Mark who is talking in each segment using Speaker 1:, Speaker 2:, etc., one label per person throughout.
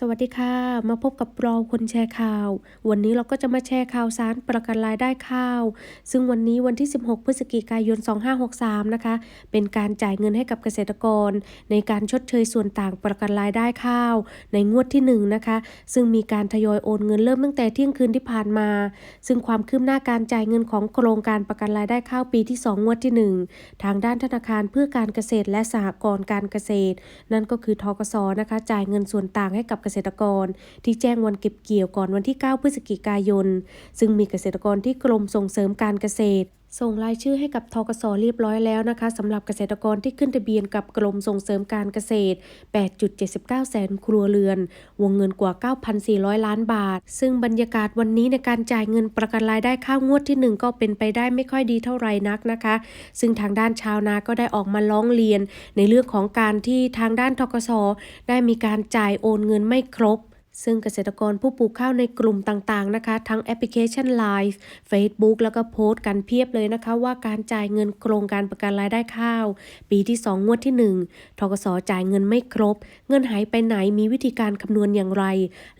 Speaker 1: สวัสดีค่ะ มาพบกับเราคนแชร์ข่าว วันนี้เราก็จะมาแชร์ข่าวสารประกันรายได้ข้าว ซึ่งวันนี้วันที่ 16 พฤศจิกายน 2563 นะคะ เป็นการจ่ายเงินให้กับเกษตรกร ในการชดเชยส่วนต่างประกันรายได้ข้าว ในงวดที่ 1 นะคะ ซึ่งมีการทยอยโอนเงินเริ่มตั้งแต่เที่ยงคืนที่ผ่านมา ซึ่งความคืบหน้าการจ่ายเงินของโครงการประกันรายได้ข้าวปีที่ 2 งวดที่ 1 ทางด้านธนาคารเพื่อการเกษตรและสหกรณ์การเกษตร นั่นก็คือทกสนะคะ จ่ายเงินส่วนต่างให้กับษตรกร ที่แจ้งวันเก็บเกี่ยวก่อนวันที่ 9 พฤศจิกายน ซึ่งมีเกษตรกรที่กรมส่งเสริมการเกษตร ส่งรายชื่อให้กับทกสเรียบร้อยแล้วนะคะสำหรับเกษตรกรที่ขึ้นทะเบียนกับกรมส่งเสริมการเกษตร 8.79 แสนครัวเรือน วงเงินกว่า 9,400 ล้านบาท ซึ่งบรรยากาศวันนี้ในการจ่ายเงินประกันรายได้ข้าวงวดที่ 1 ก็เป็นไปได้ไม่ค่อยดีเท่าไหร่นักนะคะ ซึ่งทางด้านชาวนาก็ได้ออกมาร้องเรียน ในเรื่องของการที่ทางด้านทกสได้มีการจ่ายโอนเงินไม่ครบ ซึ่งเกษตรกรผู้ปลูกข้าวในกลุ่มต่างๆนะคะ ทั้งแอปพลิเคชัน Line Facebook แล้วก็โพสต์กันเพียบเลยนะคะ ว่าการจ่ายเงินโครงการประกันรายได้ข้าว ปีที่ 2 งวดที่ 1ทกสจ่ายเงินไม่ครบ เงินหายไปไหนมีวิธีการคำนวณอย่างไร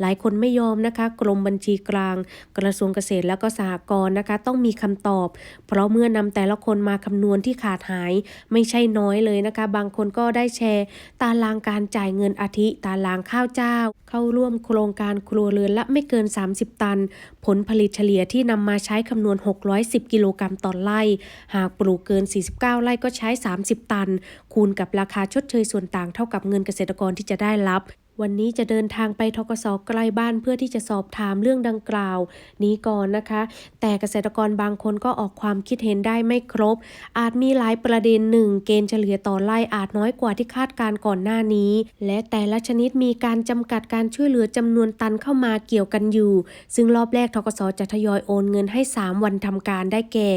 Speaker 1: หลายคนไม่ยอมนะคะ กรมบัญชีกลาง กระทรวงเกษตรและก็สหกรณ์นะคะ ต้องมีคำตอบ เพราะเมื่อนำแต่ละคนมาคำนวณที่ขาดหาย ไม่ใช่น้อยเลยนะคะ บางคนก็ได้แชร์ ตารางการจ่ายเงินอาทิตารางข้าวเจ้าเข้าร่วมโครงการครัวเรือนละไม่เกิน 30 ตัน ผลผลิตเฉลี่ยที่นำมาใช้คำนวณ 610 กิโลกรัมต่อไร่ หากปลูกเกิน 49 ไร่ก็ใช้ 30 ตัน คูณกับราคาชดเชยส่วนต่างเท่ากับเงินเกษตรกรที่จะได้รับ วันนี้จะเดินทางไปทกสใกล้บ้านเพื่อที่จะสอบถามเรื่องดังกล่าว นี้ก่อนนะคะ แต่เกษตรกรบางคนก็ออกความคิดเห็นได้ไม่ครบ อาจมีหลายประเด็นหนึ่งเกณฑ์เฉลี่ยต่อไร่อาจน้อยกว่าที่คาดการก่อนหน้านี้ และแต่ละชนิดมีการจำกัดการช่วยเหลือจำนวนตันเข้ามาเกี่ยวกันอยู่ ซึ่งรอบแรกทกสจะทยอยโอนเงินให้ 3 วันทำการได้แก่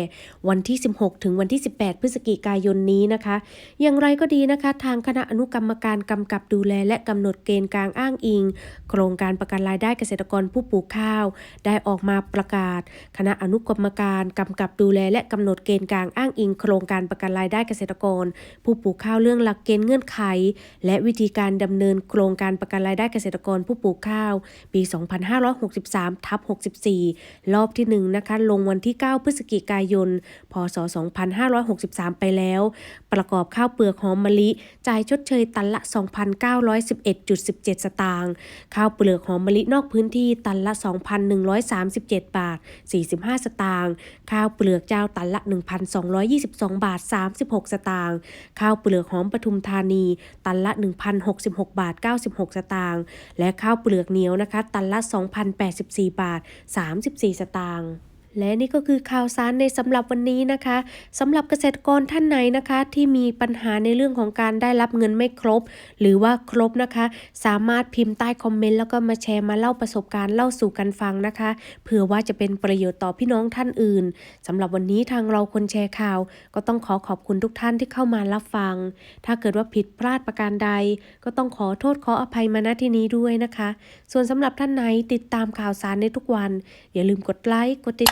Speaker 1: วันที่ 16 ถึงวันที่ 18 พฤศจิกายนนี้นะคะ อย่างไรก็ดีนะคะ ทางคณะอนุกรรมการกำกับดูแลและกำหนดเกณฑ์กลางอ้างอิง โครงการประกันรายได้เกษตรกรผู้ปลูกข้าว ได้ออกมาประกาศ คณะอนุกรรมการกำกับดูแลและกำหนดเกณฑ์กลางอ้างอิง โครงการประกันรายได้เกษตรกร ผู้ปลูกข้าวเรื่องหลักเกณฑ์เงื่อนไข และวิธีการดำเนินโครงการประกันรายได้เกษตรกรผู้ปลูกข้าว ปี 2563ทับ64 รอบที่ 1 นะคะ ลงวันที่ 9 พฤศจิกายน พศ 2563 ไปแล้ว ประกอบข้าวเปลือกหอมมะลิ จ่ายชดเชยตันละ2,167 สตางค์ข้าวเปลือกหอมมะลินอกพื้นที่ตันละ 2,137 บาท 45 สตางค์ข้าวเปลือกเจ้าตันละ 1,222 บาท 36 สตางค์ข้าวเปลือกหอมปทุมธานี ตันละ 1,066 บาท 96 สตางค์และข้าวเปลือกเหนียวนะคะ ตันละ 2,084 บาท 34 สตางค์ และนี่ก็คือข่าวสารในสำหรับวันนี้นะคะสำหรับเกษตรกรท่านไหนนะคะ ที่มีปัญหาในเรื่องของการได้รับเงินไม่ครบ หรือว่าครบนะคะ สามารถพิมพ์ใต้คอมเมนต์แล้วก็มาแชร์มาเล่าประสบการณ์เล่าสู่กันฟังนะคะเผื่อว่าจะเป็นประโยชน์ต่อพี่น้องท่านอื่นสำหรับวันนี้ทางเราคนแชร์ข่าว ก็ต้องขอขอบคุณทุกท่านที่เข้ามารับฟัง ถ้าเกิดว่าผิดพลาดประการใด ก็ต้องขอโทษขออภัยมาณที่นี้ด้วยนะคะ ส่วนสำหรับท่านไหนติดตามข่าวสารในทุกวัน อย่าลืมกดไลค์กดติด